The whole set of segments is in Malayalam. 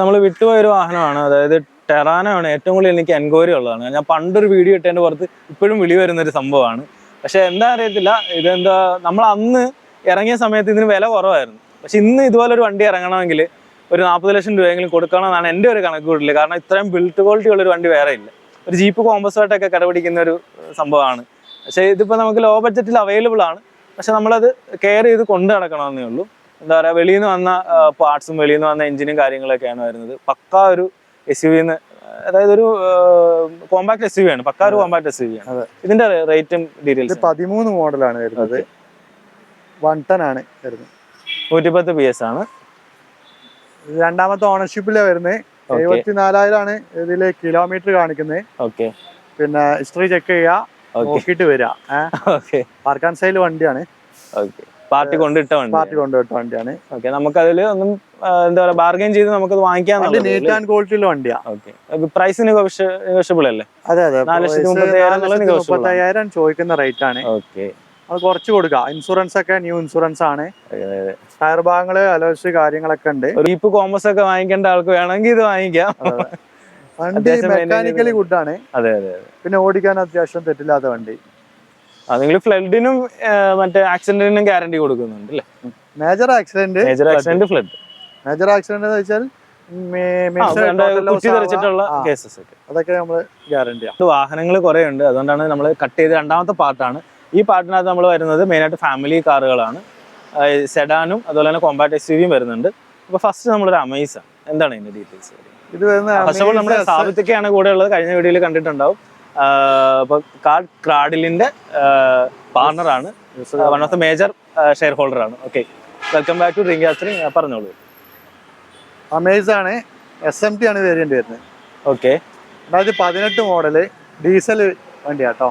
നമ്മൾ വിട്ടുപോയ ഒരു വാഹനമാണ്. അതായത് ടെറാനാണ് ഏറ്റവും കൂടുതൽ എനിക്ക് എൻക്വയറി ഉള്ളതാണ്. ഞാൻ പണ്ടൊരു വീഡിയോ ഇട്ടതിന്റെ പുറത്ത് ഇപ്പോഴും വിളി വരുന്ന ഒരു സംഭവമാണ്. പക്ഷെ എന്താ അറിയത്തില്ല ഇതെന്താ നമ്മൾ അന്ന് ഇറങ്ങിയ സമയത്ത് ഇതിന് വില കുറവായിരുന്നു. പക്ഷെ ഇന്ന് ഇതുപോലെ ഒരു വണ്ടി ഇറങ്ങണമെങ്കിൽ ഒരു നാൽപ്പത് ലക്ഷം രൂപയെങ്കിലും കൊടുക്കണമെന്നാണ് എന്റെ ഒരു കണക്ക് കാരണം ഇത്രയും ബിൽഡ് ക്വാളിറ്റി ഉള്ള ഒരു വണ്ടി വേറെ ഇല്ല. ഒരു ജീപ്പ് കോമ്പസായിട്ടൊക്കെ കടപിടിക്കുന്ന ഒരു സംഭവമാണ്. പക്ഷേ ഇതിപ്പോൾ നമുക്ക് ലോ ബഡ്ജറ്റിൽ അവൈലബിൾ ആണ്. പക്ഷെ നമ്മളത് കെയർ ചെയ്ത് കൊണ്ടു നടക്കണമെന്നേ ഉള്ളൂ. എന്താ പറയുക വെളിയിൽ നിന്ന് വന്ന പാർട്സും വെളിയിൽ നിന്ന് വന്ന എഞ്ചിനും കാര്യങ്ങളൊക്കെയാണ് വരുന്നത്. പക്ക ഒരു എസ് യു വിന്ന് അതായത് ഒരു കോമ്പാക്ട് എസ് യു ആണ്. പക്ക ഒരു കോമ്പാക്ട് എസ് യു ആണ്. ഇതിന്റെ റേറ്റും ഡീറ്റെയിൽസ് പതിമൂന്ന് മോഡലാണ് വരുന്നത്. വൺ ടൺ ആണ് വരുന്നത്. നൂറ്റിപ്പത്ത് പി എസ് ആണ്. രണ്ടാമത്തെ ഓണർഷിപ്പിലാണ് വരുന്നത്. എഴുപത്തിനാലായിരം ആണ് ഇതിൽ കിലോമീറ്റർ കാണിക്കുന്നത്. ഓക്കെ. പിന്നെ ഹിസ്റ്ററി ചെക്ക് ചെയ്യുക നോക്കിയിട്ട് വരിക ഓക്കെ. പാർക്കാൻ സൈഡിൽ വണ്ടിയാണ്. ഓക്കെ. പാർട്ടി കൊണ്ടിട്ട വണ്ടി. പാർട്ടി കൊണ്ടുപോയിട്ട് വണ്ടിയാണ്. ഓക്കെ നമുക്കതിൽ ഒന്നും എന്താ പറയുക ബാർഗൈൻ ചെയ്ത് നമുക്കത് നീറ്റ് വാങ്ങിക്കാൻ ആൻഡ് ക്വാളിറ്റിയുള്ള വണ്ടിയാ. ഓക്കെ പ്രൈസ് നെഗോഷ്യബിൾ അല്ലേ? അതെ അതെ. നാല് ലക്ഷത്തി മുപ്പത്തയ്യായിരം. ചോദിക്കുന്ന റേറ്റ് ആണ്. ഓക്കെ അത് കുറച്ച് കൊടുക്കാം. ഇൻഷുറൻസ് ഒക്കെ ന്യൂ ഇൻഷുറൻസ് ആണ്. ടയർ ഭാഗങ്ങൾ അലോസ് കാര്യങ്ങളൊക്കെ ഉണ്ട്. ഇപ്പൊ കോമേഴ്സ് ഒക്കെ വാങ്ങിക്കേണ്ട ആൾക്ക് വേണമെങ്കിൽ ഇത് വാങ്ങിക്കാം. വണ്ടി മെക്കാനിക്കലി ഗുഡ് ഗുഡാണ് അതെ അതെ. പിന്നെ ഓടിക്കാൻ അത്യാവശ്യം തെറ്റില്ലാത്ത വണ്ടി. നിങ്ങൾ ഫ്ലഡിനും മറ്റേ ആക്സിഡന്റിനും ഗ്യാരണ്ടി കൊടുക്കുന്നുണ്ട് അല്ലേ? Major accident major accident flood major accident എന്ന് വെച്ചാൽ കേസസ് ഒക്കെ. അതൊക്കെ നമ്മൾ ഗ്യാരണ്ടിയാണ് വാഹനങ്ങൾ കുറെ ഉണ്ട് അതുകൊണ്ടാണ് നമ്മൾ കട്ട് ചെയ്ത രണ്ടാമത്തെ പാർട്ടാണ് ഈ പാർട്ടിനകത്ത് നമ്മൾ വരുന്നത് മെയിനായിട്ട് ഫാമിലി കാറുകളാണ്. സെഡാനും അതുപോലെ തന്നെ കോമ്പാക്ട് എസ് യുവിയും വരുന്നുണ്ട്. അപ്പൊ ഫസ്റ്റ് നമ്മളൊരു അമേസ് ആണ്. എന്താണ് ഇതിന്റെ ഡീറ്റെയിൽസ് ഇത് വരുന്ന ഫസ്റ്റ് ഓഫ് ഓൾ നമ്മുടെ കൂടെ ഉള്ളത്. കഴിഞ്ഞ വീഡിയോയിൽ കണ്ടിട്ടുണ്ടാവും. Car ക്രാഡിലിന്റെ പാർട്ണറാണ്. One of the major share holder ആണ് okay welcome back to ring യാത്രി പറഞ്ഞോളൂ. അമേസ് ആണ്. എസ് എം ടി ആണ് വേരിയന്റ് വരുന്നത്. ഓക്കെ രണ്ടായിരത്തി പതിനെട്ട് മോഡൽ ഡീസൽ വണ്ടിയാട്ടോ.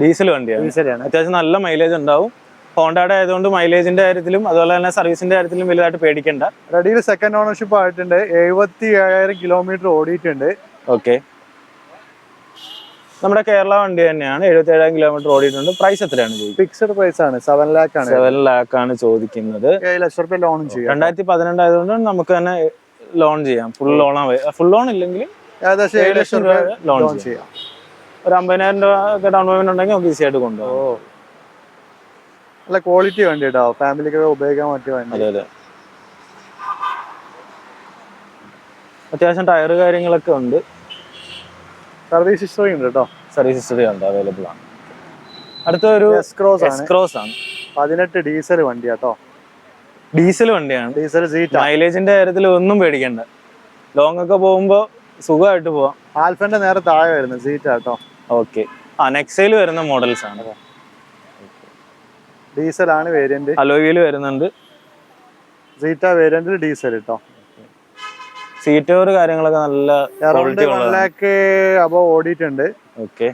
ഡീസൽ വണ്ടിയാണ്. ഡീസലാണ് അത്യാവശ്യം നല്ല മൈലേജ് ഉണ്ടാവും. ഹോണ്ടയുടെ ആയതുകൊണ്ട് മൈലേജിന്റെ കാര്യത്തിലും അതുപോലെ തന്നെ സർവീസിന്റെ കാര്യത്തിലും വലുതായിട്ട് പേടിക്കണ്ട. റെഡിയിൽ സെക്കൻഡ് ഓണർഷിപ്പ് ആയിട്ടുണ്ട്. എഴുപത്തി ഏഴായിരം കിലോമീറ്റർ ഓടിയിട്ടുണ്ട്. ഓക്കെ നമ്മുടെ കേരള വണ്ടി തന്നെയാണ്. എഴുപത്തി ഏഴായിരം കിലോമീറ്റർ ഓടിയിട്ടുണ്ട്. പ്രൈസ് എത്രയാണ് ഫിക്സഡ് പ്രൈസ് ആണ്. സെവൻ ലാക്ക് ആണ്. സെവൻ ലാക്ക് ആണ് ചോദിക്കുന്നത്. ഏഴ് ലക്ഷം റുപ്യ ലോണും ചെയ്യാം. രണ്ടായിരത്തി പതിനെണ്ട് ആയതുകൊണ്ട് നമുക്ക് തന്നെ ലോൺ ചെയ്യാം. ഫുൾ ലോൺ ഫുൾ ലോൺ ഇല്ലെങ്കിൽ ഏകദേശം ഏഴ് ലക്ഷം രൂപ ലോൺ ലോൺ ചെയ്യാം. ഒരു അമ്പതിനായിരം രൂപ ഡൗൺ പേയ്മെന്റ് ഉണ്ടെങ്കിൽ നമുക്ക് ഈസി ആയിട്ട് കൊണ്ടുപോകും. കൊണ്ടുപോകാം നല്ല ക്വാളിറ്റി വണ്ടി കേട്ടോ ഫാമിലിക്കൊക്കെ ഉപയോഗിക്കാൻ പറ്റിയ വണ്ടി. അതെ അതെ. അത്യാവശ്യം ടയർ കാര്യങ്ങളൊക്കെ ഉണ്ട്. സർവീസ് ഹിസ്റ്ററി ഉണ്ട് കേട്ടോ. സർവീസ് ഹിസ്റ്ററി ഉണ്ട് അവൈലബിൾ ആണ്. അടുത്ത ഒരു എസ്ക്രോസ് ആണ്. പതിനെട്ട് ഡീസൽ വണ്ടി കേട്ടോ ഡീസൽ വണ്ടിയാണ്. Diesel seat. മൈലേജിന്റെ കാര്യത്തിൽ ഒന്നും പേടിക്കണ്ട. ലോങ് ഒക്കെ പോകുമ്പോ സുഖമായിട്ട് പോവാം. ആൽഫന്റെ നേരെ താഴെ വരുന്നത് സീറ്റ് കേട്ടോ ഓക്കെ ആ നെക്സയിൽ വരുന്ന മോഡൽസ് ആണ്. ഡീസൽ ആണ് വേരിയന്റ് അലോയിൽ വരുന്നുണ്ട്. സീറ്റ വേരിയന്റിൽ ഡീസൽ കേട്ടോ സീറ്റ് കവർ കാര്യങ്ങളൊക്കെ നല്ല ക്വാളിറ്റി ലാക്ക് അബോ ഓടിയിട്ടുണ്ട്. ഓക്കെ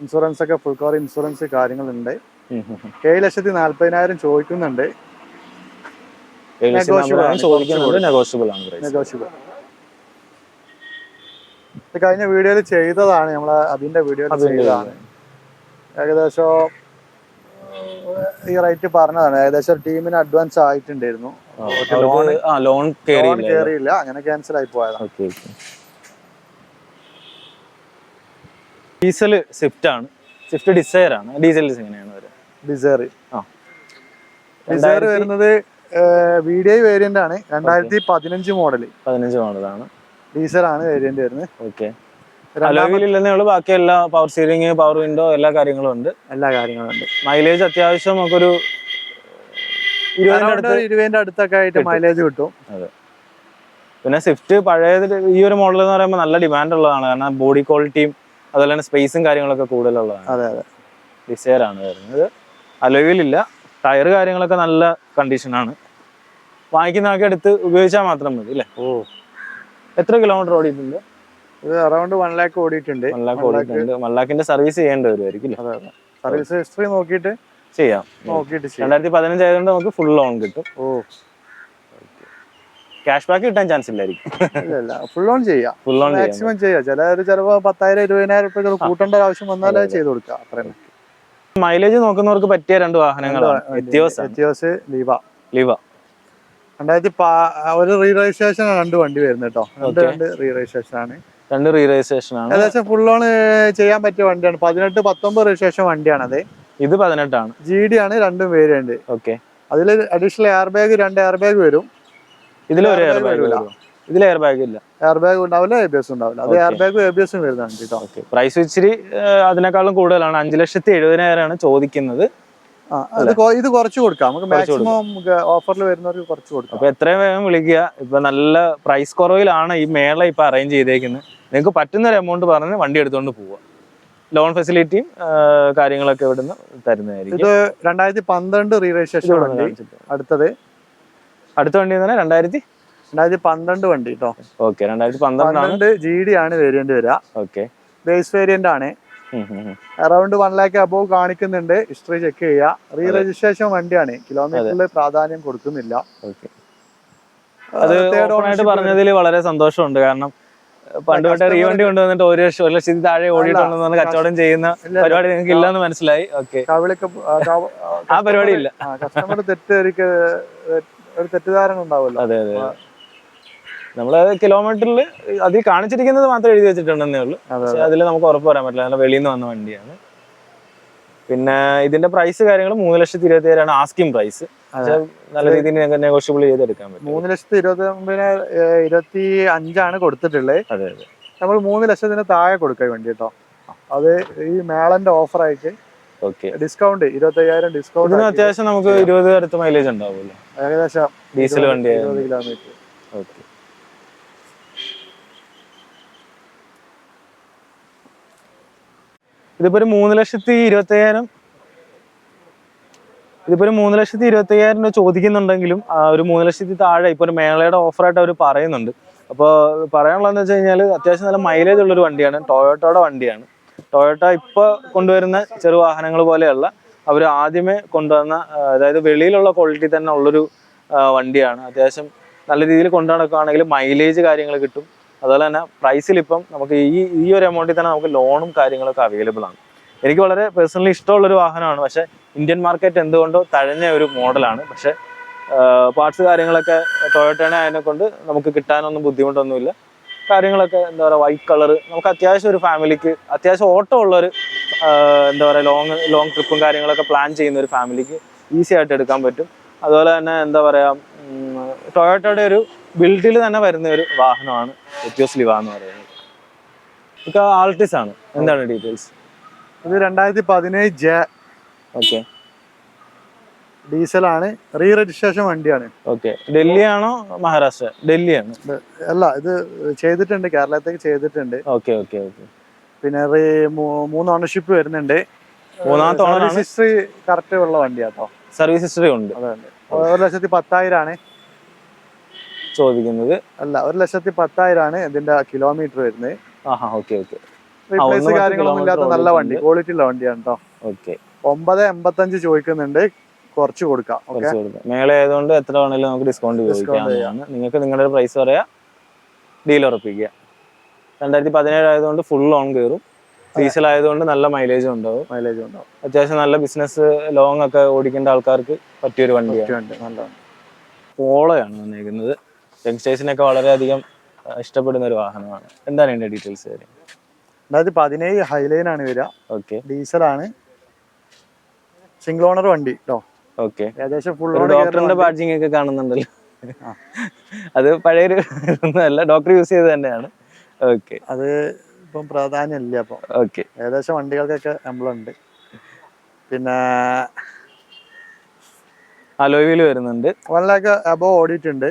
ഇൻഷുറൻസ് ഒക്കെ ഫുൾ കവർ ഇൻഷുറൻസ് കാര്യങ്ങളുണ്ട്. ഏഴ് ലക്ഷത്തി നാല്പതിനായിരം ചോദിക്കുന്നുണ്ട്. കഴിഞ്ഞ വീഡിയോയിൽ ചെയ്തതാണ് നമ്മളെ അതിന്റെ വീഡിയോയിൽ ചെയ്തതാണ്. ഏകദേശം ഈ റേറ്റ് പറഞ്ഞതാണ്. ഏകദേശം ടീമിന് അഡ്വാൻസ് ആയിട്ടുണ്ടായിരുന്നു. ലോൺ കയറിയില്ല അങ്ങനെ ക്യാൻസൽ ആയി പോയതാണ് ഡീസൽ സ്വിഫ്റ്റ് ആണ്. സ്വിഫ്റ്റ് ഡിസയർ ആണ്. ഡീസൽ എങ്ങനെയാണ് ഡിസയർ ആ. ഡിസയർ വരുന്നത് വീഡിയോ വേരിയന്റ് ആണ്. രണ്ടായിരത്തി പതിനഞ്ച് മോഡൽ പതിനഞ്ച് മോഡലാണ് ഡീസൽ ആണ് വേരിയന്റ് വരുന്നത്. ഓക്കെ. ഇല്ലെന്നേ ബാക്കി എല്ലാ പവർ സ്റ്റിയറിംഗ് പവർ വിൻഡോ എല്ലാ കാര്യങ്ങളും ഉണ്ട്. എല്ലാ കാര്യങ്ങളും ഉണ്ട്. മൈലേജ് അത്യാവശ്യം നമുക്കൊരു ഇരുപതിന്റെ അടുത്തൊക്കെ ആയിട്ട് മൈലേജ് കിട്ടും. അതെ. പിന്നെ സ്വിഫ്റ്റ് പഴയ ഈ ഒരു മോഡൽ എന്ന് പറയുമ്പോൾ നല്ല ഡിമാൻഡ് ഉള്ളതാണ്. കാരണം ബോഡി ക്വാളിറ്റിയും അതുപോലെ തന്നെ സ്പേസും കാര്യങ്ങളൊക്കെ കൂടുതലുള്ളതാണ്. അതെ അതെ. ഡിസയർ ആണ് വരുന്നത്. അലോയിലില്ല ടയർ കാര്യങ്ങളൊക്കെ നല്ല കണ്ടീഷനാണ് വാങ്ങിക്കുന്ന ആൾക്കെടുത്ത് ഉപയോഗിച്ചാൽ മാത്രം മതി അല്ലേ ഓ. എത്ര കിലോമീറ്റർ ഓടിയിട്ടുണ്ട്? ഇത് അറൗണ്ട് വൺ ലാക്ക് ഓടിയിട്ടുണ്ട്. വൺ ലാക്ക് ഓടിയിട്ടുണ്ട്. വൺ ലാക്കിന്റെ സർവീസ് ചെയ്യേണ്ടി വരുമായിരിക്കും സർവീസ് ഹിസ്റ്ററി നോക്കിയിട്ട് ചെയ്യാം. നോക്കിയിട്ട് രണ്ടായിരത്തി പതിനഞ്ച് ആയതുകൊണ്ട് നമുക്ക് ഫുൾ ലോൺ കിട്ടും. ഓ. ക്യാഷ് ബാക്ക് കിട്ടാൻ ചാൻസ് ഇല്ലായിരിക്കും. ഇല്ല ഇല്ല ഫുൾ ലോൺ ചെയ്യാം ഫുൾ ലോൺ മാക്സിമം ചെയ്യാം. ചില ചിലപ്പോ പത്തായിരം ഇരുപതിനായിരം റുപ്യ കൂട്ടേണ്ട ഒരു ആവശ്യം വന്നാലേ ചെയ്ത് കൊടുക്കാം. അത്രയും മൈലേജ് നോക്കുന്നവർക്ക് പറ്റിയ രണ്ട് വാഹനങ്ങളാണ്. എത്തിയോസ് ആണ് എത്തിയോസ് ലീവ. ലിവ. രണ്ടായിരത്തി ഒരു റീ രജിസ്ട്രേഷൻ രണ്ട് വണ്ടി വരുന്നത് കേട്ടോ. രണ്ട് രണ്ട് റീ രജിസ്ട്രേഷൻ ആണ്. രണ്ട് റീ രജിസ്ട്രേഷൻ ആണ്. ഏകദേശം ഫുൾ ഓൺ ചെയ്യാൻ പറ്റിയ വണ്ടിയാണ്. പതിനെട്ട് പത്തൊമ്പത് രജിസ്ട്രേഷൻ വണ്ടിയാണത്. ഇത് പതിനെട്ടാണ്. ജി ഡി ആണ് രണ്ടും പേരുണ്ട് ഓക്കെ അതിൽ അഡീഷണൽ എയർ ബാഗ് രണ്ട് എയർ ബാഗ് വരും. ഇതിൽ ഒരു എയർ ബാഗ്. ഇതിൽ എയർ ബാഗ് ഇല്ല. എയർ ബാഗ് ഉണ്ടാവില്ല എ ബി എസ് ഉണ്ടാവില്ല. അത്. എയർ ബാഗും എ ബി എസും വരുന്നുണ്ട് കേട്ടോ. ഓക്കെ പ്രൈസ് ഇച്ചിരി അതിനേക്കാളും കൂടുതലാണ്. അഞ്ച് ലക്ഷത്തി എഴുപതിനായിരമാണ് ചോദിക്കുന്നത്. ഇത് കുറച്ച് കൊടുക്കാം. നമുക്ക് മാക്സിമം ഓഫറിൽ വരുന്നവർക്ക് കുറച്ച് കൊടുക്കാം. അപ്പൊ എത്രയും വേഗം വിളിക്കുക. ഇപ്പൊ നല്ല പ്രൈസ് കുറവിലാണ് ഈ മേള ഇപ്പൊ അറേഞ്ച് ചെയ്തേക്കുന്നത് നിങ്ങൾക്ക് പറ്റുന്ന ഒരു എമൗണ്ട് പറഞ്ഞ് വണ്ടി എടുത്തുകൊണ്ട് പോവുക ലോൺ ഫെസിലിറ്റിയും കാര്യങ്ങളൊക്കെ ഇവിടുന്ന് തരുന്നതായിരിക്കും. ഇത് രണ്ടായിരത്തി പന്ത്രണ്ട് റീ രജിസ്ട്രേഷൻ വണ്ടി അടുത്തത്. അടുത്ത വണ്ടി തന്നെ രണ്ടായിരത്തി രണ്ടായിരത്തി പന്ത്രണ്ട് വണ്ടി കേട്ടോ ഓക്കെ രണ്ടായിരത്തി പന്ത്രണ്ട് ജി ഡി ആണ് വേരിയന്റ് വരിക. ഓക്കെ ബേസ് വേരിയന്റ് ആണ്. അറൌണ്ട് വൺ ലാക്ക് അബോവ് കാണിക്കുന്നുണ്ട്. ഹിസ്റ്ററി ചെക്ക് ചെയ്യുക. റീ. രജിസ്ട്രേഷൻ വണ്ടിയാണ്. കിലോമീറ്ററിൽ പ്രാധാന്യം കൊടുക്കുന്നില്ല. ഓക്കെ അത് പറഞ്ഞതിൽ വളരെ സന്തോഷമുണ്ട്. കാരണം പണ്ട് തൊട്ടേ റീവണ്ടി വണ്ടി കൊണ്ടുവന്നിട്ട് ഒരു ലക്ഷം ഒരു ലക്ഷത്തി താഴെ ഓടിയിട്ടുണ്ടെന്ന് പറഞ്ഞ് കച്ചവടം ചെയ്യുന്ന പരിപാടി നിങ്ങൾക്ക് ഇല്ലെന്ന് മനസ്സിലായി. ഓക്കെ ആ പരിപാടി ഇല്ല. കസ്റ്റമർ ഒരു തെറ്റിദ്ധാരണ ഉണ്ടാവുമല്ലോ. അതെ അതെ നമ്മൾ കിലോമീറ്ററിൽ അതിൽ കാണിച്ചിരിക്കുന്നത് മാത്രം എഴുതി വെച്ചിട്ടുണ്ടെന്നേ ഉള്ളൂ. അതെ അതിൽ നമുക്ക് ഉറപ്പ് പറയാൻ പറ്റില്ല. വെളിയിൽ നിന്ന് വന്ന വണ്ടിയാണ്. പിന്നെ ഇതിന്റെ പ്രൈസ് കാര്യങ്ങൾ മൂന്ന് ലക്ഷത്തി ഇരുപത്തി ഏഴാണ് ആസ്കിംഗ് പ്രൈസ് നല്ല രീതിയിൽ നെഗോഷ്യബിൾ ചെയ്തെടുക്കാൻ പറ്റും. മൂന്ന് ലക്ഷത്തി ഇരുപത്തി ഒമ്പതിന് ഇരുപത്തി അഞ്ചാണ് കൊടുത്തിട്ടുള്ളത് അതെ അതെ. നമ്മൾ മൂന്ന് ലക്ഷത്തിന് താഴെ കൊടുക്കാൻ വേണ്ടി കേട്ടോ. അത് ഈ മേളന്റെ ഓഫർ ആയിട്ട് ഓക്കെ ഡിസ്കൗണ്ട് ഇരുപത്തി അയ്യായിരം ഡിസ്കൗണ്ട് ഇതിന് അത്യാവശ്യം നമുക്ക് ഇരുപത് അടുത്ത് മൈലേജ് ഉണ്ടാവുമല്ലോ. ഏകദേശം ഡീസൽ വണ്ടി ഇരുപത് കിലോമീറ്റർ ഓക്കെ ഇതിപ്പോ ഒരു മൂന്ന് ലക്ഷത്തി ഇരുപത്തയ്യായിരം. ഇതിപ്പോ ഒരു മൂന്ന് ലക്ഷത്തി ഇരുപത്തയ്യായിരം രൂപ ചോദിക്കുന്നുണ്ടെങ്കിലും ഒരു മൂന്ന് ലക്ഷത്തി താഴെ ഇപ്പൊ ഒരു മേളയുടെ ഓഫറായിട്ട് അവർ പറയുന്നുണ്ട്. അപ്പോൾ പറയാനുള്ളതെന്ന് വെച്ച് കഴിഞ്ഞാൽ അത്യാവശ്യം നല്ല മൈലേജ് ഉള്ളൊരു വണ്ടിയാണ് ടൊയോട്ടോയുടെ വണ്ടിയാണ്. ടൊയോട്ട ഇപ്പോൾ കൊണ്ടുവരുന്ന ചെറു വാഹനങ്ങൾ പോലെയല്ല അവർ ആദ്യമേ കൊണ്ടുവന്ന അതായത് വെളിയിലുള്ള ക്വാളിറ്റി തന്നെ ഉള്ളൊരു വണ്ടിയാണ്. അത്യാവശ്യം നല്ല രീതിയിൽ കൊണ്ടു നടക്കുകയാണെങ്കിൽ മൈലേജ് കാര്യങ്ങൾ കിട്ടും. അതുപോലെ തന്നെ പ്രൈസിൽ ഇപ്പം നമുക്ക് ഈ ഈ ഒരു എമൗണ്ടിൽ തന്നെ നമുക്ക് ലോണും കാര്യങ്ങളൊക്കെ അവൈലബിൾ ആണ്. എനിക്ക് വളരെ പേഴ്സണലി ഇഷ്ടമുള്ള ഒരു വാഹനമാണ്. പക്ഷെ ഇന്ത്യൻ മാർക്കറ്റ് എന്തുകൊണ്ടോ തഴഞ്ഞ ഒരു മോഡലാണ് പക്ഷെ പാർട്സ് കാര്യങ്ങളൊക്കെ ടൊയോട്ടേനെ അതിനെ കൊണ്ട് നമുക്ക് കിട്ടാനൊന്നും ബുദ്ധിമുട്ടൊന്നുമില്ല. കാര്യങ്ങളൊക്കെ എന്താ പറയുക വൈറ്റ് കളർ നമുക്ക് അത്യാവശ്യം ഒരു ഫാമിലിക്ക് അത്യാവശ്യം ഓട്ടോ ഉള്ളൊരു എന്താ പറയുക ലോങ് ലോങ് ട്രിപ്പും കാര്യങ്ങളൊക്കെ പ്ലാൻ ചെയ്യുന്ന ഒരു ഫാമിലിക്ക് ഈസി ആയിട്ട് എടുക്കാൻ പറ്റും. അതുപോലെ തന്നെ എന്താ പറയുക ടൊയോട്ടയുടെ ഒരു ബിൽഡിൽ തന്നെ വരുന്ന ഒരു വാഹനമാണ്. എത്യോസ് ലിവ എന്ന് പറയുന്നത്. ഇതൊക്കെ ആൾട്ടിസ് ആണ്. എന്താണ് ഡീറ്റെയിൽസ് ഇത് രണ്ടായിരത്തി പതിനേഴ് ജെ. ഓക്കെ ഡീസലാണ്. റീ രജിസ്ട്രേഷൻ വണ്ടിയാണ്. ഓക്കെ ഡൽഹി ആണോ മഹാരാഷ്ട്ര? ഡൽഹിയാണ്. അല്ല ഇത് ചെയ്തിട്ടുണ്ട്. കേരളത്തേക്ക് ചെയ്തിട്ടുണ്ട്. ഓക്കെ ഓക്കെ ഓക്കെ പിന്നെ മൂ- മൂന്ന് ഓണർഷിപ്പ് വരുന്നുണ്ട്. മൂന്നാമത്തെ ഓണറാണ് ഹിസ്റ്ററി കറക്റ്റ് ഉള്ള വണ്ടിയാട്ടോ. സർവീസ് ഹിസ്റ്ററി ഉണ്ട്. അതെ ഒരു ലക്ഷത്തി പത്തായിരം ആണ് ചോദിക്കുന്നത്. അല്ല ഒരു ലക്ഷത്തി പത്തായിരം ആണ് ഇതിന്റെ കിലോമീറ്റർ വരുന്നത്. ആഹാ ഓക്കെ ഓക്കെ. റീപ്ലേസ് കാര്യങ്ങളൊന്നും ഇല്ലാത്ത നല്ല വണ്ടി ക്വാളിറ്റി ഉള്ള വണ്ടിയാണ് കേട്ടോ ഓക്കെ. ഒമ്പത് എൺപത്തഞ്ച് ചോദിക്കുന്നുണ്ട് കുറച്ച് കൊടുക്കാം മേള ആയതുകൊണ്ട് എത്ര വേണേലും നമുക്ക് ഡിസ്കൗണ്ട് നിങ്ങൾക്ക് നിങ്ങളുടെ പ്രൈസ് പറയാ ഡീൽ ഉറപ്പിക്കുക. രണ്ടായിരത്തി പതിനേഴ് ആയതുകൊണ്ട് ഫുൾ ഓൺ കയറും ഡീസൽ ആയതുകൊണ്ട് നല്ല മൈലേജും ഉണ്ടാവും. മൈലേജ് ഉണ്ടാവും. അത്യാവശ്യം നല്ല ബിസിനസ് ലോങ് ഒക്കെ ഓടിക്കേണ്ട ആൾക്കാർക്ക് പറ്റിയൊരു വണ്ടിയാണ്. ഒക്കെ ഉണ്ട് നല്ല വണ്ടി. പോളോയാണ് വന്നേക്കുന്നത്. യങ്സ്റ്റേഴ്സിനൊക്കെ വളരെയധികം ഇഷ്ടപ്പെടുന്ന ഒരു വാഹനമാണ്. എന്താണ് ഇതിന്റെ ഡീറ്റെയിൽസ് കാര്യം? രണ്ടായിരത്തി പതിനേഴ് ഹൈലൈൻ ആണ് വരിക. ഓക്കെ ഡീസലാണ് സിംഗിൾ ഓണർ വണ്ടി കേട്ടോ ഓക്കെ ഏകദേശം ഫുൾ ഡോക്ടറിന്റെ ബാഡ്ജിങ് ഒക്കെ കാണുന്നുണ്ടല്ലോ. അത് പഴയൊരു ഒന്നുമല്ല ഡോക്ടർ യൂസ് ചെയ്ത് തന്നെയാണ്. ഓക്കെ അത് ഇപ്പം പ്രാധാന്യമില്ല അപ്പം. ഓക്കെ ഏകദേശം വണ്ടികൾക്കൊക്കെ നമ്മളുണ്ട്. പിന്നെ അലോയിൽ വരുന്നുണ്ട്. വൺ ലാക്ക് അബോ ഓടിയിട്ടുണ്ട്.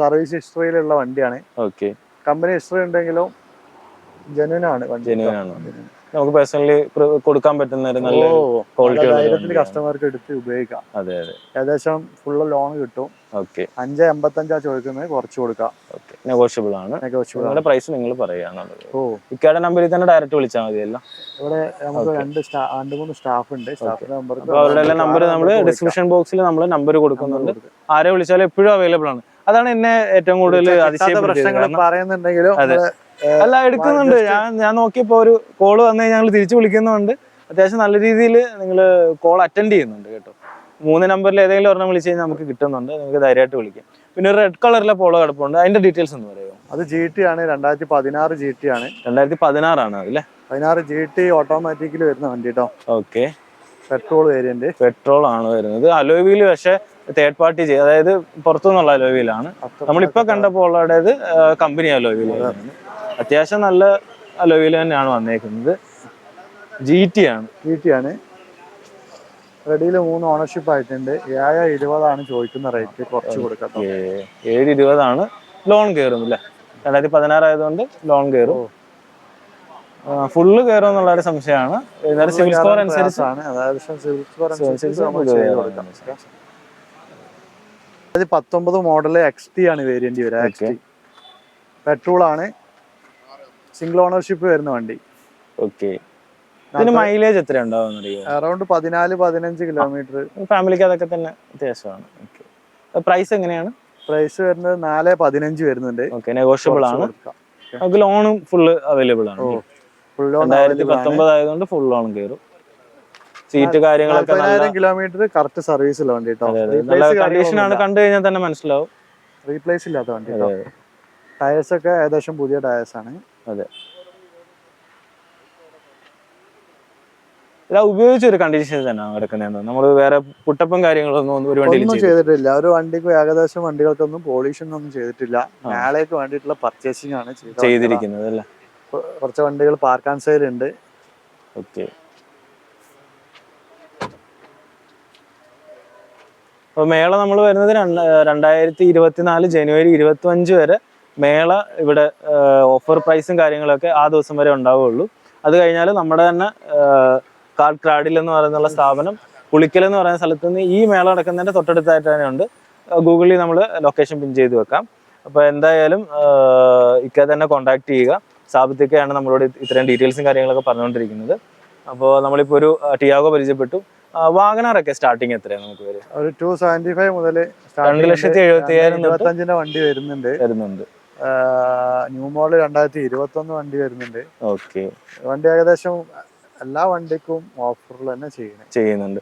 സർവീസ് ഹിസ്റ്ററിയിലുള്ള വണ്ടിയാണ്. ഓക്കെ. കമ്പനി ഹിസ്റ്ററി ഉണ്ടെങ്കിലും ജെന്യൂൻ ആണ് നമുക്ക് പേഴ്സണലി കൊടുക്കാൻ പറ്റുന്ന ഒരു നല്ല ക്വാളിറ്റി. കസ്റ്റമർക്ക് എടുത്ത് ഉപയോഗിക്കാം. അതെ അതെ. ഏകദേശം ഫുള്ള് ലോൺ കിട്ടും. ഓക്കെ. അഞ്ച് എൺപത്തഞ്ചാ ചോദിക്കുന്നത് കുറച്ച് കൊടുക്കാം. ഓക്കെ. നെഗോഷ്യബിൾ ആണ്. നെഗോഷ്യബിൾ നിങ്ങളുടെ പ്രൈസ് നിങ്ങൾ പറയുകയാണുള്ളത്. ഓ. ഇക്കയുടെ നമ്പറിൽ തന്നെ ഡയറക്റ്റ് വിളിച്ചാൽ മതിയല്ലോ. ഇവിടെ നമുക്ക് രണ്ട് രണ്ട് മൂന്ന് സ്റ്റാഫ് ഉണ്ട്. സ്റ്റാഫിന്റെ നമ്പർ അവരുടെ നമ്പർ നമ്മൾ ഡിസ്ക്രിപ്ഷൻ ബോക്സിൽ നമ്മൾ നമ്പർ കൊടുക്കുന്നുണ്ട്. ആരെ വിളിച്ചാലും എപ്പോഴും അവൈലബിൾ ആണ്. അതാണ് എന്നെ ഏറ്റവും കൂടുതൽ അതിശയപ്പെടുത്തിയത് പ്രശ്നങ്ങൾ പറയുന്നുണ്ടെങ്കിലും അല്ല എടുക്കുന്നുണ്ട്. ഞാൻ ഞാൻ നോക്കിയപ്പോ ഒരു കോൾ വന്നു ഞങ്ങൾ തിരിച്ചു വിളിക്കുന്നുണ്ട്. അത്യാവശ്യം നല്ല രീതിയിൽ നിങ്ങൾ കോൾ അറ്റൻഡ് ചെയ്യുന്നുണ്ട് കേട്ടോ. മൂന്ന് നമ്പറിൽ ഏതെങ്കിലും ഒരെണ്ണം വിളിച്ച് കഴിഞ്ഞാൽ നമുക്ക് കിട്ടുന്നുണ്ട്. നമുക്ക് ധൈര്യമായിട്ട് വിളിക്കാം. പിന്നെ ഒരു റെഡ് കളറിലെ പോളോ കിടപ്പുണ്ട്. അതിന്റെ ഡീറ്റെയിൽസ് ഒന്ന് പറയുമോ? അത് ജി ടി ആണ്. രണ്ടായിരത്തി പതിനാറ് ജി ടി ആണ്. രണ്ടായിരത്തി പതിനാറാണ് അതില്ലേ പതിനാറ് ജി ടി ഓട്ടോമാറ്റിക്കിൽ വരുന്ന വണ്ടി കേട്ടോ ഓക്കെ പെട്രോൾ വേരിയന്റ് പെട്രോൾ ആണ് വരുന്നത്. അലോയിൽ പക്ഷെ പക്ഷേ തേർഡ് പാർട്ടി ചെയ്ത് അതായത് പുറത്തുനിന്നുള്ള അലോയ് വീലാണ് നമ്മളിപ്പോ കണ്ടപ്പോൾ ഉള്ളത് കമ്പനി അലോയ് വീലാണ് അത്യാവശ്യം നല്ല അലോയ് വീൽ തന്നെയാണ് വന്നേക്കുന്നത്. ജി ടി ആണ്. ജി ടി ആണ്. റെഡിയിൽ മൂന്ന് ഓണർഷിപ്പ് ആയിട്ടുണ്ട്. ഏഴ് ഇരുപതാണ് ചോദിക്കുന്ന റേറ്റ് കുറച്ച് കൊടുക്കാം ഏഴ് ഇരുപതാണ് ലോൺ കയറും അല്ലേ രണ്ടായിരത്തി പതിനാറ് ആയതുകൊണ്ട് ലോൺ കയറും ഫുള്ള് കയറും എന്നുള്ള ഒരു സംശയമാണ്. സിവിൽ സ്കോർ അനുസരിച്ചാണ് സിവിൽ സ്കോർ അനുസരിച്ച് പത്തൊമ്പത് മോഡൽ എക്സ് ടി ആണ് വേരിയന്റ് വരിക എക്സ് ടി പെട്രോൾ ആണ്. സിംഗിൾ ഓണർഷിപ്പ് വരുന്ന വണ്ടി. ഓക്കെ ഇതിന് മൈലേജ് എത്ര ഉണ്ടാവും അറൗണ്ട് പതിനാല് പതിനഞ്ച് കിലോമീറ്റർ ഫാമിലിക്ക് അതൊക്കെ തന്നെ അത്യാവശ്യമാണ് പ്രൈസ് എങ്ങനെയാണ്? പ്രൈസ് വരുന്നത് നാല് പതിനഞ്ച് വരുന്നുണ്ട്. ഓക്കെ നെഗോഷ്യബിൾ ആണ്. നമുക്ക് ലോണും ഫുള്ള് അവൈലബിൾ ആണ്. ഫുൾ ലോൺ രണ്ടായിരത്തി പത്തൊമ്പത് ആയതുകൊണ്ട് ഫുൾ ലോൺ കയറും സീറ്റ് കാര്യങ്ങളൊക്കെ കിലോമീറ്റർ കറക്റ്റ് സർവീസ് ഉള്ള വണ്ടി കേട്ടോ നല്ല കണ്ടീഷൻ ആണ് കണ്ടു കഴിഞ്ഞാൽ തന്നെ മനസ്സിലാവും. റീപ്ലേസ് ഇല്ലാത്ത വണ്ടി കേട്ടോ ടയേഴ്സ് ഒക്കെ ഏകദേശം പുതിയ ടയേഴ്സ് ആണ്. അതെ. ഉപയോഗിച്ചൊരു ഉപയോഗിച്ച ഒരു കണ്ടീഷൻ തന്നെയാണ് കിടക്കുന്നത് നമ്മൾ വേറെ പുട്ടപ്പും കാര്യങ്ങളൊന്നും ഒരു വണ്ടി ഒന്നും ചെയ്തിട്ടില്ല. ഒരു വണ്ടിക്ക് ഏകദേശം വണ്ടികൾക്കൊന്നും പോളിഷൻ ഒന്നും ചെയ്തിട്ടില്ല. നാളേക്ക് വേണ്ടിയിട്ടുള്ള പർച്ചേസിംഗ് ആണ് ചെയ്തിരിക്കുന്നത് അല്ലേ? കുറച്ച് വണ്ടികൾ പാർക്ക് ആൻഡ് സെയിൽ ഉണ്ട്. ഓക്കെ അപ്പോൾ മേള നമ്മൾ വരുന്നത് രണ്ട് രണ്ടായിരത്തി ഇരുപത്തിനാല് ജനുവരി ഇരുപത്തി അഞ്ച് വരെ മേള ഇവിടെ ഓഫർ പ്രൈസും കാര്യങ്ങളൊക്കെ ആ ദിവസം വരെ ഉണ്ടാവുകയുള്ളൂ. അത് കഴിഞ്ഞാൽ നമ്മുടെ തന്നെ കാർഡ് ക്രാഡിൽ എന്ന് പറയുന്ന സ്ഥാപനം പുളിക്കൽ എന്ന് പറയുന്ന സ്ഥലത്ത് നിന്ന് ഈ മേള നടക്കുന്നതിന്റെ തൊട്ടടുത്തായിട്ട് തന്നെ ഉണ്ട് ഗൂഗിളിൽ നമ്മൾ ലൊക്കേഷൻ പിൻ ചെയ്ത് വെക്കാം. അപ്പോൾ എന്തായാലും ഇക്ക തന്നെ കോൺടാക്ട് ചെയ്യുക. സാബിത്തിക്കയാണ് നമ്മളോട് ഇത്രയും ഡീറ്റെയിൽസും കാര്യങ്ങളൊക്കെ പറഞ്ഞുകൊണ്ടിരിക്കുന്നത്. അപ്പോൾ നമ്മളിപ്പോൾ ഒരു ടിയാഗോ പരിചയപ്പെട്ടു. വാഗനാറൊക്കെ സ്റ്റാർട്ടിങ് എത്രയാണ് നമുക്ക് വരെ? ഒരു ടു സെവന്റി ഫൈവ് മുതൽ രണ്ട് ലക്ഷത്തി എഴുപത്തി അയ്യായിരം ഇരുപത്തഞ്ചിന്റെ വണ്ടി വരുന്നുണ്ട്. വരുന്നുണ്ട്. ന്യൂ മോഡൽ രണ്ടായിരത്തി ഇരുപത്തി ഒന്ന് വണ്ടി വരുന്നുണ്ട്. ഓക്കെ വണ്ടി ഏകദേശം എല്ലാ വണ്ടിക്കും ഓഫറിൽ തന്നെ ചെയ്യുന്നുണ്ട്.